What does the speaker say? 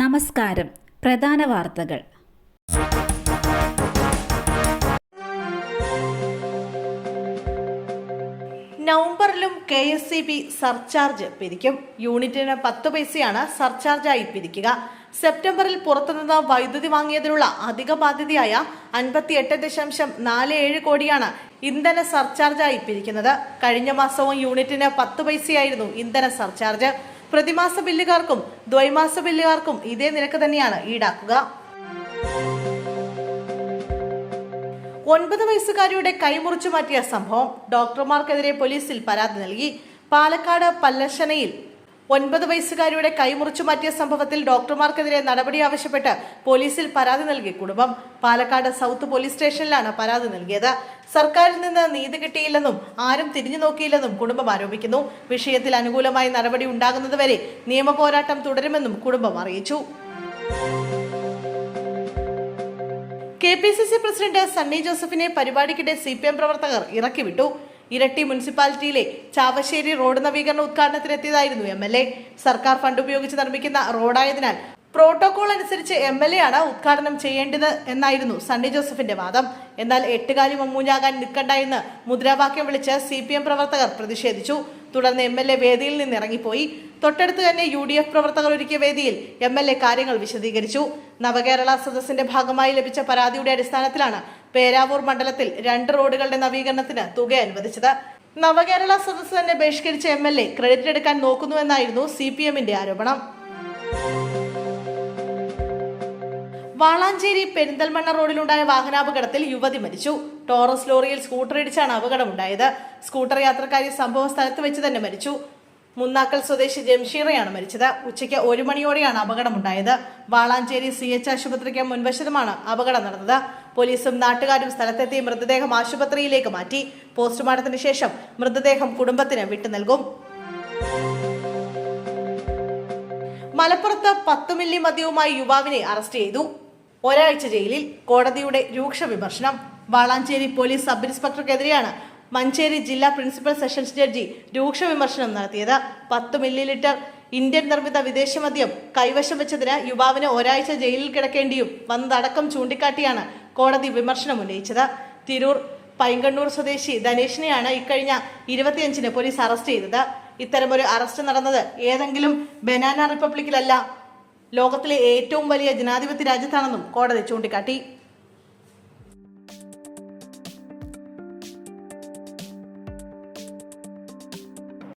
നമസ്കാരം. പ്രധാന വാർത്തകൾ. നവംബറിലും K S C B surcharge പിരിക്കും. യൂണിറ്റിന് പത്ത് പൈസയാണ് സർചാർജായി പിരിക്കുക. സെപ്റ്റംബറിൽ പുറത്തുനിന്ന് വൈദ്യുതി വാങ്ങിയതിനുള്ള അധിക ബാധ്യതയായ അൻപത്തിയെട്ട് ദശാംശം നാല് ഏഴ് കോടിയാണ് ഇന്ധന സർചാർജായി പിരിക്കുന്നത്. കഴിഞ്ഞ മാസവും യൂണിറ്റിന് പത്ത് പൈസയായിരുന്നു ഇന്ധന സർചാർജ്. പ്രതിമാസ ബില്ലുകാർക്കും ദ്വൈമാസ ബില്ലുകാർക്കും ഇതേ നിരക്ക് തന്നെയാണ് ഈടാക്കുക. ഒൻപത് വയസ്സുകാരിയുടെ കൈമുറിച്ചു മാറ്റിയ സംഭവം ഡോക്ടർമാർക്കെതിരെ പോലീസിൽ പരാതി നൽകി. പാലക്കാട് പല്ലശനയിൽ ഒൻപത് വയസ്സുകാരിയുടെ കൈമുറിച്ചു മാറ്റിയ സംഭവത്തിൽ ഡോക്ടർമാർക്കെതിരെ നടപടി ആവശ്യപ്പെട്ട് പോലീസിൽ പരാതി നൽകി കുടുംബം. പാലക്കാട് സൗത്ത് പോലീസ് സ്റ്റേഷനിലാണ് പരാതി നൽകിയത്. സർക്കാരിൽ നിന്ന് നീതി കിട്ടിയില്ലെന്നും ആരും തിരിഞ്ഞു നോക്കിയില്ലെന്നും കുടുംബം ആരോപിക്കുന്നു. വിഷയത്തിൽ അനുകൂലമായ നടപടി ഉണ്ടാകുന്നതുവരെ നിയമ പോരാട്ടം തുടരുമെന്നും കുടുംബം അറിയിച്ചു. K P C C president Sunny ജോസഫിനെ പരിപാടിക്കിടെ സി പി എം പ്രവർത്തകർ ഇറക്കിവിട്ടു. ഇരട്ടി മുനിസിപ്പാലിറ്റിയിലെ ചാവശ്ശേരി റോഡ് നവീകരണ ഉദ്ഘാടനത്തിനെത്തിയതായിരുന്നു എം എൽ എ. സർക്കാർ ഫണ്ട് ഉപയോഗിച്ച് നിർമ്മിക്കുന്ന റോഡായതിനാൽ പ്രോട്ടോകോൾ അനുസരിച്ച് എം എൽ എ ആണ് ഉദ്ഘാടനം ചെയ്യേണ്ടത് എന്നായിരുന്നു സണ്ണി ജോസഫിന്റെ വാദം. എന്നാൽ എട്ടുകാലി മമ്മൂഞ്ഞാകാൻ നിൽക്കണ്ട എന്ന് മുദ്രാവാക്യം വിളിച്ച് സി പി എം പ്രവർത്തകർ പ്രതിഷേധിച്ചു. തുടർന്ന് എം എൽ എ വേദിയിൽ നിന്ന് ഇറങ്ങിപ്പോയി തൊട്ടടുത്ത് തന്നെ യു ഡി എഫ് പ്രവർത്തകർ ഒരുക്കിയ വേദിയിൽ എം എൽ എ കാര്യങ്ങൾ വിശദീകരിച്ചു. നവകേരള സദസ്സിന്റെ ഭാഗമായി ലഭിച്ച പരാതിയുടെ അടിസ്ഥാനത്തിലാണ് പേരാവൂർ മണ്ഡലത്തിൽ രണ്ട് റോഡുകളുടെ നവീകരണത്തിന് തുക അനുവദിച്ചത്. നവകേരള സദസ്സ് തന്നെ ബഹിഷ്കരിച്ച എം എൽ എ ക്രെഡിറ്റ് എടുക്കാൻ നോക്കുന്നുവെന്നായിരുന്നു സി പി എമ്മിന്റെ ആരോപണം. വാളാഞ്ചേരി പെരിന്തൽമണ്ണ റോഡിലുണ്ടായ വാഹനാപകടത്തിൽ യുവതി മരിച്ചു. ടോറസ് ലോറിയിൽ സ്കൂട്ടർ ഇടിച്ചാണ് അപകടമുണ്ടായത്. സ്കൂട്ടർ യാത്രക്കാരി സംഭവ സ്ഥലത്ത് വെച്ച് തന്നെ മരിച്ചു. മുന്നാക്കൽ സ്വദേശി ജംഷീറയാണ് മരിച്ചത്. ഉച്ചയ്ക്ക് ഒരു മണിയോടെയാണ് അപകടമുണ്ടായത്. വാളാഞ്ചേരി സി എച്ച് ആശുപത്രിക്ക് മുൻവശത്തുമാണ് അപകടം നടന്നത്. പോലീസും നാട്ടുകാരും സ്ഥലത്തെത്തി മൃതദേഹം ആശുപത്രിയിലേക്ക് മാറ്റി. പോസ്റ്റ്മോർട്ടത്തിന് ശേഷം മൃതദേഹം കുടുംബത്തിന് വിട്ടു നൽകും. മലപ്പുറത്ത് പത്ത് മില്ലി മദ്യവുമായി യുവാവിനെ അറസ്റ്റ് ചെയ്തു. ഒരാഴ്ച ജയിലിൽ കോടതിയുടെ രൂക്ഷ വിമർശനം. വാളാഞ്ചേരി പോലീസ് സബ് ഇൻസ്പെക്ടർക്കെതിരെയാണ് മഞ്ചേരി ജില്ലാ പ്രിൻസിപ്പൽ സെഷൻസ് ജഡ്ജി രൂക്ഷ വിമർശനം നടത്തിയത്. പത്ത് മില്ലി ലിറ്റർ ഇന്ത്യൻ നിർമ്മിത വിദേശ മദ്യം കൈവശം വെച്ചതിന് യുവാവിന് ഒരാഴ്ച ജയിലിൽ കിടക്കേണ്ടിയും വന്നതടക്കം ചൂണ്ടിക്കാട്ടിയാണ് കോടതി വിമർശനം ഉന്നയിച്ചത്. തിരൂർ പൈങ്കണ്ണൂർ സ്വദേശി ധനേഷിനെയാണ് ഇക്കഴിഞ്ഞ ഇരുപത്തിയഞ്ചിന് പോലീസ് അറസ്റ്റ് ചെയ്തത്. ഇത്തരമൊരു അറസ്റ്റ് നടന്നത് ഏതെങ്കിലും ബനാന റിപ്പബ്ലിക്കിലല്ല ലോകത്തിലെ ഏറ്റവും വലിയ ജനാധിപത്യ രാജ്യത്താണെന്നും കോടതി ചൂണ്ടിക്കാട്ടി.